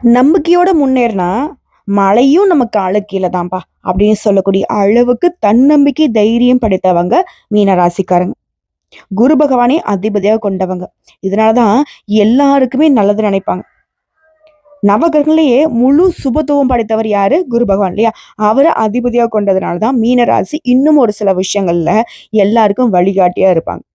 நம்பிக்கையோட முன்னேறினா மழையும் நமக்கு ஆளு கீழே தான்ப்பா அப்படின்னு சொல்லக்கூடிய அளவுக்கு தன்னம்பிக்கை தைரியம் படைத்தவங்க மீனராசிக்காரங்க. குரு பகவானே அதிபதியாக கொண்டவங்க. இதனாலதான் எல்லாருக்குமே நல்லது நினைப்பாங்க. நவகிரகங்களையே முழு சுபத்துவம் படைத்தவர் யாரு? குரு பகவான் இல்லையா? அவரை அதிபதியாக கொண்டதுனால தான் மீனராசி இன்னும் ஒரு சில விஷயங்கள்ல எல்லாருக்கும் வழிகாட்டியா இருப்பாங்க.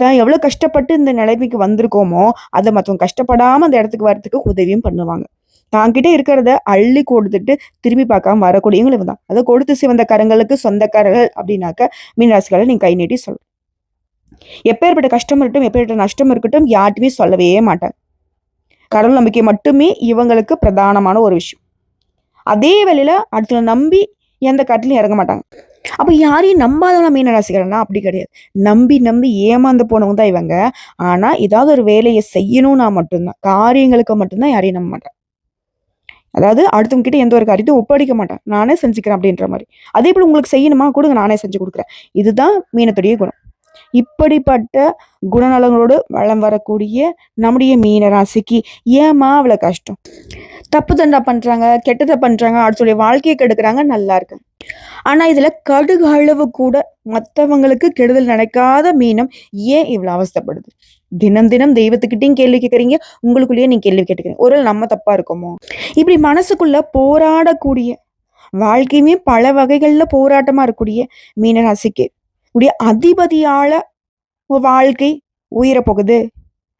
தான் எவ்வளோ கஷ்டப்பட்டு இந்த நிலைமைக்கு வந்திருக்கோமோ அதை மற்றவங்க கஷ்டப்படாமல் அந்த இடத்துக்கு வரத்துக்கு உதவியும் பண்ணுவாங்க. தாங்கிட்டே இருக்கிறத அள்ளி கொடுத்துட்டு திரும்பி பார்க்காம வரக்கூடியவங்களும் இவங்க தான். அதை கொடுத்து சிவந்த கரங்களுக்கு சொந்தக்காரர்கள் அப்படின்னாக்க மீனராசிகளை நீங்கள் கை நீட்டி சொல்லணும் எப்பேற்பட்ட கஷ்டம் இருக்கட்டும் எப்பேற்பட்ட நஷ்டம் இருக்கட்டும் யார்ட்டுமே சொல்லவே மாட்டாங்க. கடவுள் நம்பிக்கை மட்டுமே இவங்களுக்கு பிரதானமான ஒரு விஷயம். அதே வேளையில அடுத்த நம்பி எந்த காட்டிலும் இறங்க மாட்டாங்க. அப்போ யாரையும் நம்பாதவங்க மீன ராசிக்காரனா அப்படி கிடையாது. நம்பி நம்பி ஏமாந்து போனவங்க தான் இவங்க. ஆனால் ஏதாவது ஒரு வேலையை செய்யணும்னா மட்டும்தான். காரியங்களுக்கு மட்டும்தான் யாரையும் நம்ப மாட்டேன். அதாவது அடுத்தவங்க கிட்ட எந்த ஒரு காரியத்தையும் ஒப்படைக்க மாட்டேன். நானே செஞ்சுக்கிறேன் அப்படின்ற மாதிரி. அதே போல் உங்களுக்கு செய்யணுமா? கொடுங்க. நானே செஞ்சு கொடுக்குறேன். இதுதான் மீனத்துடைய குணம். இப்படிப்பட்ட குணநலங்களோடு வளம் வரக்கூடிய நம்முடைய மீன ராசிக்கு ஏமா அவ்வளோ கஷ்டம்? தப்பு தண்டா பண்றாங்க கெட்டதை பண்றாங்க அடுத்தோடைய வாழ்க்கையை கெடுக்கிறாங்க நல்லா இருக்கு. ஆனா இதுல கடுகு அளவு கூட மற்றவங்களுக்கு கெடுதல் நடக்காத மீனம் ஏன் இவ்வளோ அவஸ்தைப்படுது? தினம் தினம் தெய்வத்துக்கிட்டையும் கேள்வி கேட்குறீங்க உங்களுக்குள்ளேயே நீங்கள் கேள்வி கேட்டுக்கிறீங்க. ஒரு நம்ம தப்பா இருக்கோமோ? இப்படி மனசுக்குள்ள போராடக்கூடிய வாழ்க்கையுமே பல வகைகள்ல போராட்டமா இருக்கக்கூடிய மீனராசிக்கு உடைய அதிபதியால உன் வாழ்க்கை உயிர போகுது.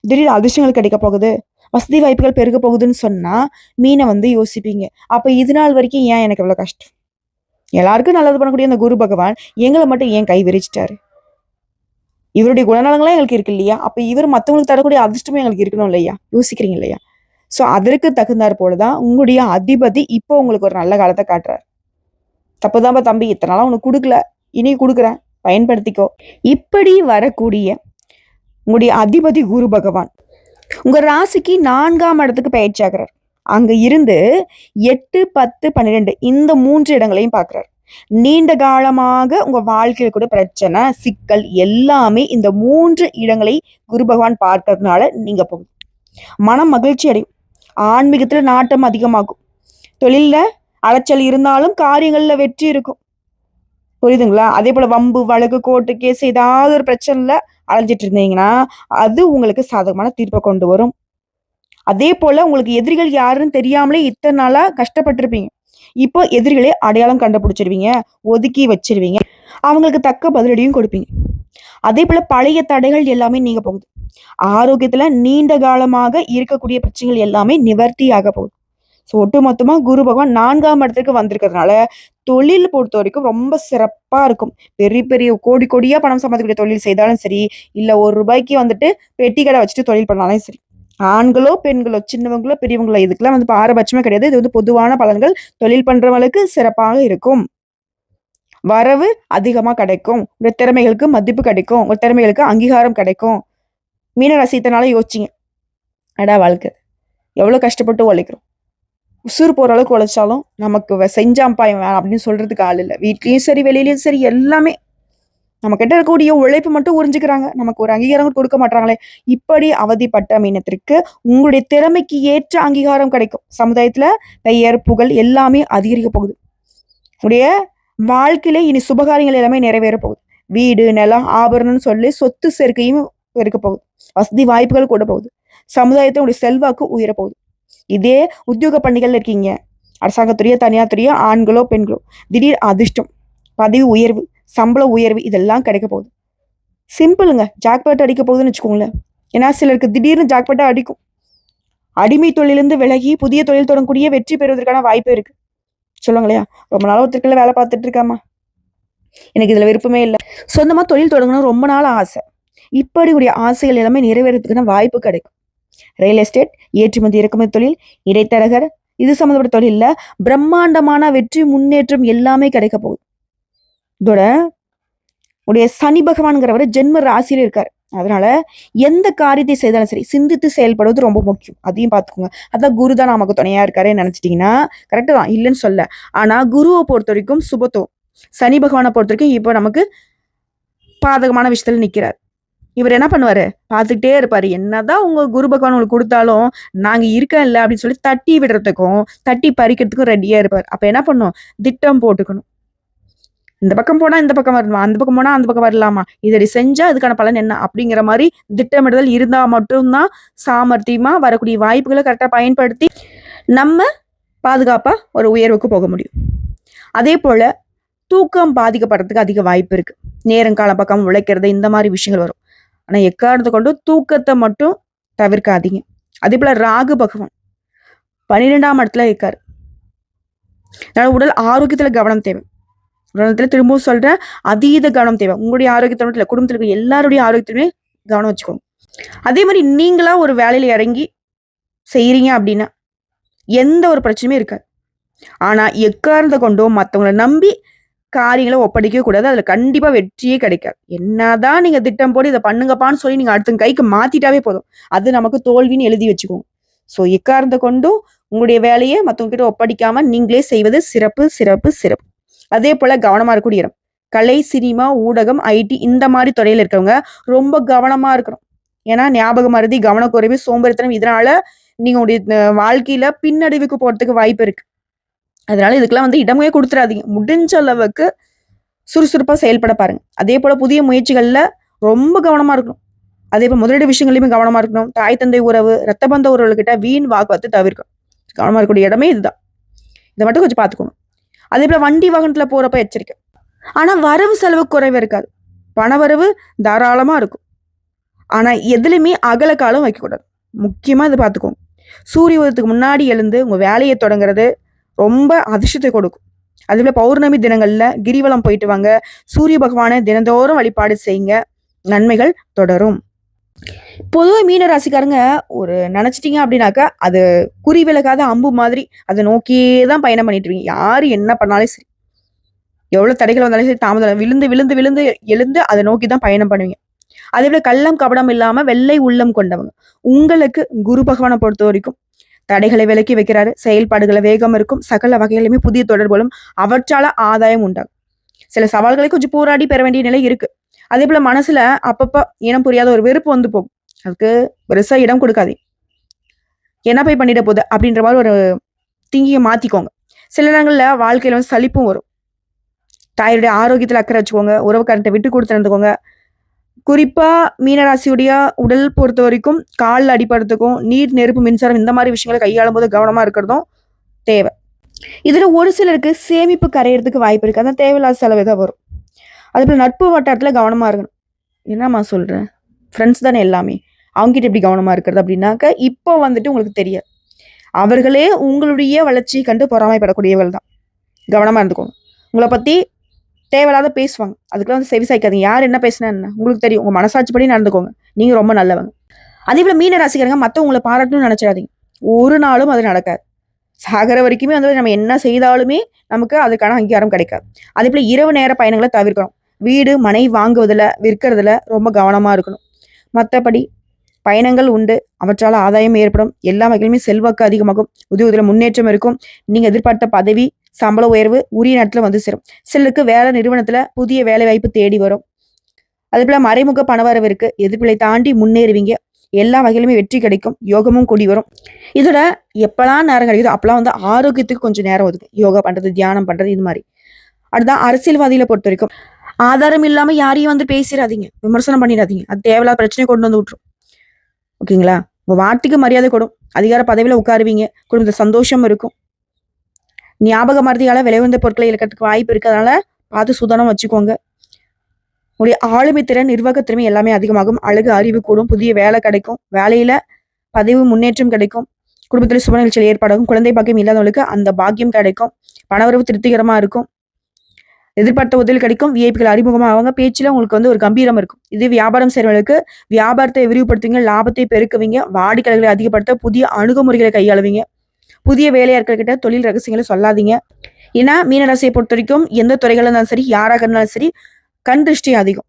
திடீர் அதிர்ஷ்டங்கள் கிடைக்க போகுது. வசதி வாய்ப்புகள் பெருக போகுதுன்னு சொன்னா மீனை வந்து யோசிப்பீங்க. அப்ப இது நாள் வரைக்கும் ஏன் எனக்கு இவ்வளவு கஷ்டம்? எல்லாருக்கும் நல்லது பண்ணக்கூடிய அந்த குரு பகவான் எங்களை மட்டும் ஏன் கை விரிச்சிட்டாரு? இவருடைய குணநலங்களாம் எங்களுக்கு இருக்கு இல்லையா? அப்ப இவர் மத்தவங்களுக்கு தரக்கூடிய அதிர்ஷ்டமே எங்களுக்கு இருக்கணும் இல்லையா? யோசிக்கிறீங்க இல்லையா? சோ அதற்கு தகுந்தாற் போலதான் உங்களுடைய அதிபதி இப்போ உங்களுக்கு ஒரு நல்ல காலத்தை காட்டுறாரு. தப்புதான்ப்பா தம்பி இத்தனை நாளா உனக்கு கொடுக்கல. இனி கொடுக்குறேன். பயன்படுத்திக்கோ. இப்படி வரக்கூடிய உங்களுடைய அதிபதி குரு பகவான் உங்க ராசிக்கு நான்காம் இடத்துக்கு பயிற்சியாகிறார் அங்க இருந்து எட்டு பத்து பன்னிரெண்டு இந்த மூன்று இடங்களையும் பார்க்கிறார். நீண்ட காலமாக உங்க வாழ்க்கையில் கூட பிரச்சனை சிக்கல் எல்லாமே இந்த மூன்று இடங்களை குரு பகவான் பார்க்கறதுனால நீங்க போகும். மனம் மகிழ்ச்சி அடையும். ஆன்மீகத்துல நாட்டம் அதிகமாகும். தொழில்ல அலைச்சல் இருந்தாலும் காரியங்கள்ல வெற்றி இருக்கும். புரியுதுங்களா? அதே போல வம்பு வழக்கு கோர்ட்டு கேஸ் ஏதாவது ஒரு பிரச்சனையில் அலைஞ்சிட்டு இருந்தீங்கன்னா அது உங்களுக்கு சாதகமான தீர்ப்பை கொண்டு வரும். அதே போல உங்களுக்கு எதிரிகள் யாருன்னு தெரியாமலே இத்தனை நாளா கஷ்டப்பட்டிருப்பீங்க. இப்போ எதிரிகளே அடையாளம் கண்டுபிடிச்சிருவீங்க ஒதுக்கி வச்சிருவீங்க. அவங்களுக்கு தக்க பதிலடியும் கொடுப்பீங்க. அதே போல பழைய தடைகள் எல்லாமே நீங்க போகுது. ஆரோக்கியத்துல நீண்ட காலமாக இருக்கக்கூடிய பிரச்சனைகள் எல்லாமே நிவர்த்தியாக போகுது. ஸோ ஒட்டுமொத்தமா குரு பகவான் நான்காம் இடத்துக்கு வந்திருக்கிறதுனால தொழில் பொறுத்த வரைக்கும் ரொம்ப சிறப்பாக இருக்கும். பெரிய பெரிய கோடி கோடியாக பணம் சம்பாதிக்கக்கூடிய தொழில் செய்தாலும் சரி இல்லை ஒரு ரூபாய்க்கு வந்துட்டு பெட்டி கடை வச்சுட்டு தொழில் பண்ணாலும் சரி. ஆண்களோ பெண்களோ சின்னவங்களோ பெரியவங்களோ இதுக்கெல்லாம் வந்து பாரபட்சமே கிடையாது. இது வந்து பொதுவான பலன்கள். தொழில் பண்ணுறவங்களுக்கு சிறப்பாக இருக்கும். வரவு அதிகமாக கிடைக்கும். உங்க திறமைகளுக்கு மதிப்பு கிடைக்கும். ஒரு திறமைகளுக்கு அங்கீகாரம் கிடைக்கும். மீன ரசித்தனால யோசிச்சிங்க. அடா வாழ்க்கை. எவ்வளோ கஷ்டப்பட்டு உழைக்கிறோம். உசுறு போகிற அளவுக்கு உழைச்சாலும் நமக்கு செஞ்சாம்பாயம் வேணாம் அப்படின்னு சொல்கிறதுக்கு ஆள் இல்லை. வீட்லேயும் சரி வெளியிலையும் சரி எல்லாமே. நம்ம கிட்ட இருக்கக்கூடிய உழைப்பு மட்டும் உறிஞ்சிக்கிறாங்க. நமக்கு ஒரு அங்கீகாரம் கொடுக்க மாட்டாங்களே. இப்படி அவதிப்பட்ட மீனத்திற்கு உங்களுடைய திறமைக்கு ஏற்ற அங்கீகாரம் கிடைக்கும். சமுதாயத்துல பெயர் புகழ் எல்லாமே அதிகரிக்க போகுது. உடைய வாழ்க்கையில இனி சுபகாரியங்கள் எல்லாமே நிறைவேற போகுது. வீடு நிலம் ஆபரணம்னு சொல்லி சொத்து சேர்க்கையும் இருக்க போகுது. வசதி வாய்ப்புகள் கூட போகுது. சமுதாயத்தினுடைய செல்வாக்கு உயர போகுது. இதே உத்தியோக பணிகள் இருக்கீங்க. அரசாங்கத்துறையோ தனியார் துறையோ ஆண்களோ பெண்களோ திடீர் அதிர்ஷ்டம் பதவி உயர்வு சம்பள உயர்வு இதெல்லாம் கிடைக்க போகுது. சிம்பிளுங்க. ஜாக்பேட் அடிக்க போகுதுன்னு வச்சுக்கோங்களேன். ஏன்னா சிலருக்கு திடீர்னு ஜாக்பாட்டா அடிக்கும். அடிமை தொழிலிருந்து விலகி புதிய தொழில் தொடங்கக்கூடிய வெற்றி பெறுவதற்கான வாய்ப்பு இருக்கு. சொல்லுங்க இல்லையா ரொம்ப நாள் ஒருத்தருக்குள்ள வேலை பார்த்துட்டு இருக்காமா? எனக்கு இதுல விருப்பமே இல்லை. சொந்தமா தொழில் தொடங்கணும் ரொம்ப நாள் ஆசை. இப்படி உடைய ஆசைகள் எல்லாமே நிறைவேறதுக்கான வாய்ப்பு கிடைக்கும். ரியல் எஸ்டேட் ஏற்றுமதி இறக்குமதி தொழில் இடைத்தரகர் இது சம்மந்தப்பட்ட தொழில்ல பிரம்மாண்டமான வெற்றி முன்னேற்றம் எல்லாமே கிடைக்க போகுது. இதோட உடைய சனி பகவான்கிறவர் ஜென்ம ராசியில் இருக்காரு. அதனால எந்த காரியத்தை செய்தாலும் சரி சிந்தித்து செயல்படுவது ரொம்ப முக்கியம். அதையும் பார்த்துக்கோங்க. அதான் குரு தான் நமக்கு துணையா இருக்காருன்னு நினைச்சிட்டீங்கன்னா கரெக்டு தான் இல்லைன்னு சொல்ல. ஆனா குருவை பொறுத்த வரைக்கும் சுபத்துவம். சனி பகவானை பொறுத்த வரைக்கும் இப்போ நமக்கு பாதகமான விஷயத்துல நிக்கிறார். இவர் என்ன பண்ணுவார்? பார்த்துக்கிட்டே இருப்பார். என்னதான் உங்கள் குரு பகவான் உங்களுக்கு கொடுத்தாலும் நாங்கள் இருக்கேன் இல்லை அப்படின்னு சொல்லி தட்டி விடுறதுக்கும் தட்டி பறிக்கிறதுக்கும் ரெடியாக இருப்பார். அப்போ என்ன பண்ணும்? திட்டம் போட்டுக்கணும். இந்த பக்கம் போனால் இந்த பக்கம் வரணுமா? அந்த பக்கம் போனால் அந்த பக்கம் வரலாமா? இதை செஞ்சால் அதுக்கான பலன் என்ன? அப்படிங்கிற மாதிரி திட்டமிடுதல் இருந்தால் மட்டும்தான் சாமர்த்தியமாக வரக்கூடிய வாய்ப்புகளை கரெக்டாக பயன்படுத்தி நம்ம பாதுகாப்பாக ஒரு உயர்வுக்கு போக முடியும். அதே போல் தூக்கம் பாதிக்கப்படுறதுக்கு அதிக வாய்ப்பு இருக்கு. நேரங்கால பக்கம் உழைக்கிறது இந்த மாதிரி விஷயங்கள் வரும். ஆனால் எக்காரணத்தை கொண்டு தூக்கத்தை மட்டும் தவிர்க்காதீங்க. அதே போல் ராகு பகவான் பன்னிரெண்டாம் இடத்துல இருக்கார். அதனால் உடல் ஆரோக்கியத்தில் கவனம் தேவை. உடலத்துல திரும்பவும் சொல்கிறேன் அதீத கவனம் தேவை. உங்களுடைய ஆரோக்கியத்தை மட்டும் இல்லை குடும்பத்தில் இருக்க எல்லாருடைய ஆரோக்கியத்திலுமே கவனம் வச்சுக்கோங்க. அதே மாதிரி நீங்களாக ஒரு வேலையில் இறங்கி செய்கிறீங்க அப்படின்னா எந்த ஒரு பிரச்சனையுமே இருக்காது. ஆனால் எக்காரணத்தை கொண்டோ மற்றவங்களை நம்பி காரியங்களை ஒப்படைக்க கூடாது. அதுல கண்டிப்பா வெற்றியே கிடைக்காது. என்னதான் நீங்க திட்டம் போட்டு இதை பண்ணுங்கப்பான்னு சொல்லி நீங்க அடுத்த கைக்கு மாத்திட்டாவே போதும். அது நமக்கு தோல்வின்னு எழுதி வச்சுக்கோங்க. ஸோ எக்காரந்த கொண்டும் உங்களுடைய வேலையை மற்றவங்க கிட்ட ஒப்படைக்காம நீங்களே செய்வது சிறப்பு சிறப்பு சிறப்பு. அதே போல கவனமா இருக்கக்கூடிய இடம். கலை சினிமா ஊடகம் ஐடி இந்த மாதிரி துறையில இருக்கவங்க ரொம்ப கவனமா இருக்கணும். ஏன்னா ஞாபக மருதி கவனக்குறைவு சோம்பேறித்தனம் இதனால நீங்க உங்களுடைய வாழ்க்கையில பின்னடைவுக்கு போறதுக்கு வாய்ப்பு இருக்கு. அதனால இதுக்கெல்லாம் வந்து இடமே கொடுத்துறாதீங்க. முடிஞ்ச அளவுக்கு சுறுசுறுப்பாக செயல்பட பாருங்க. அதே போல் புதிய முயற்சிகளில் ரொம்ப கவனமாக இருக்கணும். அதே போல் முதலீடு விஷயங்களையுமே கவனமாக இருக்கணும். தாய் தந்தை உறவு ரத்த பந்த உறவுகிட்ட வீண் வாக்குவத்தை தவிர்க்கணும். கவனமாக இருக்கக்கூடிய இடமே இதுதான். இதை மட்டும் கொஞ்சம் பார்த்துக்கோங்க. அதே போல் வண்டி வாகனத்தில் போகிறப்ப எச்சரிக்கை. ஆனால் வரவு செலவு குறைவு இருக்காது. பணவரவு தாராளமாக இருக்கும். ஆனால் எதுலையுமே அகல காலம் வைக்கக்கூடாது. முக்கியமாக இதை பார்த்துக்கோங்க. சூரிய உதயத்துக்கு முன்னாடி எழுந்து உங்கள் வேலையை தொடங்குறது ரொம்ப அதிர்ஷ்டத்தை கொடுக்கும். அதே போல பௌர்ணமி தினங்கள்ல கிரிவலம் போயிட்டு வாங்க. சூரிய பகவானை தினந்தோறும் வழிபாடு செய்யுங்க நன்மைகள் தொடரும். பொதுவாக மீன ராசிக்காரங்க ஒரு நினைச்சிட்டீங்க அப்படின்னாக்கா அது குறி விலகாத அம்பு மாதிரி அதை நோக்கியே தான் பயணம் பண்ணிட்டு இருக்கீங்க. யாரு என்ன பண்ணாலும் சரி. எவ்வளவு தடைகள் வந்தாலும் சரி தாமதம் விழுந்து விழுந்து விழுந்து எழுந்து அதை நோக்கி தான் பயணம் பண்ணுவீங்க. அதே போல கள்ளம் கபடம் இல்லாம வெள்ளை உள்ளம் கொண்டவங்க. உங்களுக்கு குரு பகவானை பொறுத்த வரைக்கும் தடைகளை விலக்கி வைக்கிறாரு. செயல்பாடுகளை வேகம் இருக்கும். சகல வகையிலுமே புதிய தொடர்புகளும் அவற்றால ஆதாயம் உண்டாகும் சில சவால்களை கொஞ்சம் போராடி பெற வேண்டிய நிலை இருக்கு. அதே போல மனசுல அப்பப்ப இனம் புரியாத ஒரு வெறுப்பு வந்து போகும். அதுக்கு பெருசா இடம் கொடுக்காதே. என்ன போய் பண்ணிட போகுது? அப்படின்ற மாதிரி ஒரு திங்கியை மாத்திக்கோங்க. சில நேரங்களில் வாழ்க்கையில வந்து சலிப்பும் வரும். தாயுடைய ஆரோக்கியத்தில் அக்கறை வச்சுக்கோங்க. உறவுக்காரன்ட்ட விட்டு கொடுத்து நடந்துக்கோங்க. குறிப்பா மீனராசியுடைய உடல் பொறுத்த வரைக்கும் கால் அடிப்படுறதுக்கும் நீர் நெருப்பு மின்சாரம் இந்த மாதிரி விஷயங்களை கையாளும் போது கவனமா இருக்கிறதும் தேவை. இதுல ஒரு சிலருக்கு சேமிப்பு கரையிறதுக்கு வாய்ப்பு இருக்கு. அதான் தேவையில்லாத செலவு தான் வரும். அதுபோல நட்பு வட்டாரத்துல கவனமா இருக்கணும். என்னம்மா சொல்றேன் ஃப்ரெண்ட்ஸ் தானே எல்லாமே. அவங்ககிட்ட எப்படி கவனமா இருக்கிறது அப்படின்னாக்க இப்போ வந்துட்டு உங்களுக்கு தெரியாது. அவர்களே உங்களுடைய வளர்ச்சியை கண்டு பொறாமைப்படக்கூடியவர்கள் தான். கவனமா இருந்துக்கோங்க. உங்களை பத்தி தேவையில்லாத பேசுவாங்க. அதுக்கெல்லாம் வந்து செவி சாய்க்காதீங்க. யார் என்ன பேசினா என்ன? உங்களுக்கு தெரியும். உங்க மனசாட்சிப்படி நடந்துக்கோங்க. நீங்க ரொம்ப நல்லவங்க. அதே போல மீன ராசிக்காரங்க மற்றவங்களை பாராட்டணும்னு நினைச்சிடாதீங்க. ஒரு நாளும் அது நடக்காது. சாகர வரைக்குமே வந்து நம்ம என்ன செய்தாலுமே நமக்கு அதுக்கான அங்கீகாரம் கிடைக்காது. அதே போல இரவு நேர பயணங்களை தவிர்க்கணும். வீடு மனை வாங்குவதில் விற்கிறதுல ரொம்ப கவனமாக இருக்கணும். மற்றபடி பயணங்கள் உண்டு. அவற்றால் ஆதாயம் ஏற்படும். எல்லா வகையிலுமே செல்வாக்கு அதிகமாகும். உத்தியோகத்தில் முன்னேற்றம் இருக்கும். நீங்க எதிர்பார்த்த பதவி சம்பள உயர்வு உரிய நேரத்தில் வந்து சேரும். சிலருக்கு வேலை நிறுவனத்துல புதிய வேலை வாய்ப்பு தேடி வரும். அதே போல மறைமுக பணவரவு இருக்கு. எதிர்ப்பிலை தாண்டி முன்னேறுவீங்க. எல்லா வகையிலுமே வெற்றி கிடைக்கும். யோகமும் கூடி வரும். இதோட எப்பெல்லாம் நேரம் கிடைக்குதோ அப்பெல்லாம் வந்து ஆரோக்கியத்துக்கு கொஞ்சம் நேரம் ஒதுக்கு. யோகா பண்றது தியானம் பண்றது இது மாதிரி. அடுத்ததான் அரசியல்வாதிகளை பொறுத்த வரைக்கும். ஆதாரம் இல்லாம யாரையும் வந்து பேசிடாதீங்க விமர்சனம் பண்ணிடாதீங்க. அது தேவையில்லாத பிரச்சனை கொண்டு வந்து விட்டுரும். ஓகேங்களா? உங்கள் வார்த்தைக்கு மரியாதை கொடும். அதிகார பதவியில் உட்காருவீங்க. குடும்பத்தில் சந்தோஷம் இருக்கும். ஞாபக மருதியால் விலை உயர்ந்த பொருட்களை இழக்கிறதுக்கு வாய்ப்பு இருக்கிறதுனால பார்த்து சுதானம் வச்சுக்கோங்க. உங்களுடைய ஆளுமை திறன் நிர்வாக திறமை எல்லாமே அதிகமாகும். அழகு அறிவு கூடும். புதிய வேலை கிடைக்கும். வேலையில் பதவி முன்னேற்றம் கிடைக்கும். குடும்பத்தில் சுப நிகழ்ச்சியில் ஏற்பாடாகும் குழந்தை பாக்கியம் இல்லாதவங்களுக்கு அந்த பாக்கியம் கிடைக்கும். பணவரவு திருப்திகரமாக இருக்கும். எதிர்பார்த்த உதவி கிடைக்கும். விஐபிகள் அவங்க பேச்சில் உங்களுக்கு வந்து ஒரு கம்பீரம் இருக்கும். இது வியாபாரம் செய்கிறவங்களுக்கு வியாபாரத்தை விரிவுபடுத்துவீங்க லாபத்தை பெருக்குவீங்க வாடிக்கையாளர்களை அதிகப்படுத்த புதிய அணுகுமுறைகளை கையாளுவீங்க. புதிய வேலையாட்கள்கிட்ட தொழில் ரகசியங்களை சொல்லாதீங்க. ஏன்னா மீனராசியை பொறுத்த வரைக்கும் எந்த துறைகளாக இருந்தாலும் சரி யாராக இருந்தாலும் சரி கண் திருஷ்டி அதிகம்.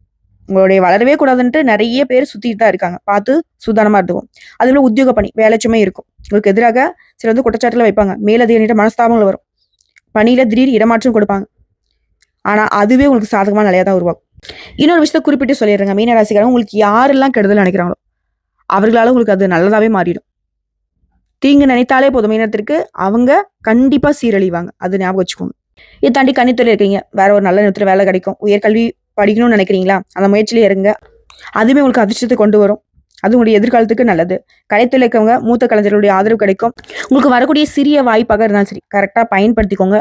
உங்களுடைய வளரவே கூடாதுன்ட்டு நிறைய பேர் சுற்றிட்டு தான் இருக்காங்க. பார்த்து சுதானமாக இருந்துக்கும் அதுல உத்தியோக பணி வேலைச்சுமே இருக்கும். உங்களுக்கு எதிராக சில வந்து குற்றச்சாட்டில் வைப்பாங்க. மேலதிகாரிகிட்ட மனஸ்தாபங்கள் வரும். பணியில திடீர் இடமாற்றம் கொடுப்பாங்க. ஆனால் அதுவே உங்களுக்கு சாதகமான நிலையா தான் உருவாகும். இன்னொரு விஷயத்த குறிப்பிட்டு சொல்லிடுறேங்க. மீனராசிக்காரங்க உங்களுக்கு யாரெல்லாம் கெடுதல் நினைக்கிறாங்களோ அவர்களால உங்களுக்கு அது நல்லதாகவே மாறிடும். தீங்கு நினைத்தாலே போதும். மீனத்திற்கு அவங்க கண்டிப்பாக சீரழிவாங்க. அது ஞாபகம் வச்சுக்கோங்க. இதை தாண்டி கன்னித்துறை இருக்கீங்க. வேற ஒரு நல்ல நேரத்துல வேலை கிடைக்கும். உயர்கல்வி படிக்கணும்னு நினைக்கிறீங்களா? அந்த முயற்சியிலே இருங்க. அதுவுமே உங்களுக்கு அதிர்ஷ்டத்தை கொண்டு வரும். அது உங்களுடைய எதிர்காலத்துக்கு நல்லது. கலைத்துல இருக்கவங்க மூத்த கலைஞர்களுடைய ஆதரவு கிடைக்கும். உங்களுக்கு வரக்கூடிய சிறிய வாய்ப்பாக இருந்தாலும் சரி கரெக்டாக பயன்படுத்திக்கோங்க.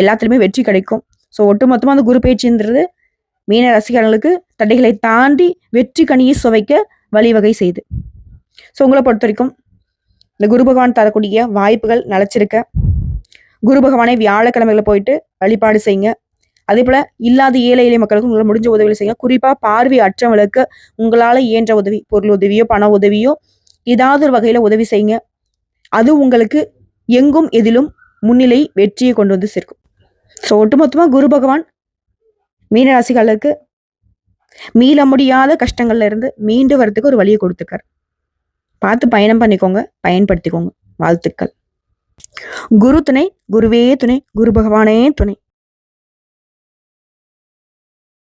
எல்லாத்துலேயுமே வெற்றி கிடைக்கும். ஸோ ஒட்டுமொத்தமாக அந்த குரு பயிற்சின்றது மீன ரசிகர்களுக்கு தடைகளை தாண்டி வெற்றி கனியை சுவைக்க வழிவகை செய்து. ஸோ உங்களை பொறுத்த வரைக்கும் இந்த குரு பகவான் தரக்கூடிய வாய்ப்புகள் நிலச்சிருக்க. குரு பகவானை வியாழக்கிழமைகளை போயிட்டு வழிபாடு செய்யுங்க. அதே போல் இல்லாத ஏழை எளிய மக்களுக்கு உங்களால் முடிஞ்ச உதவிகள் செய்யுங்க. குறிப்பாக பார்வை அற்றவங்களுக்கு உங்களால் இயன்ற உதவி பொருள் உதவியோ பண உதவியோ ஏதாவது ஒரு வகையில் உதவி செய்யுங்க. அது உங்களுக்கு எங்கும் எதிலும் முன்னிலை வெற்றியை கொண்டு வந்து சேர்க்கும். ஸோ ஒட்டுமொத்தமாக குரு பகவான் மீனராசிகளுக்கு மீள முடியாத கஷ்டங்கள்ல இருந்து மீண்டு வரத்துக்கு ஒரு வழியை கொடுத்துக்கார் பார்த்து பயணம் பண்ணிக்கோங்க பயன்படுத்திக்கோங்க. வாழ்த்துக்கள். குரு துணை குருவே துணை குரு பகவானே துணை.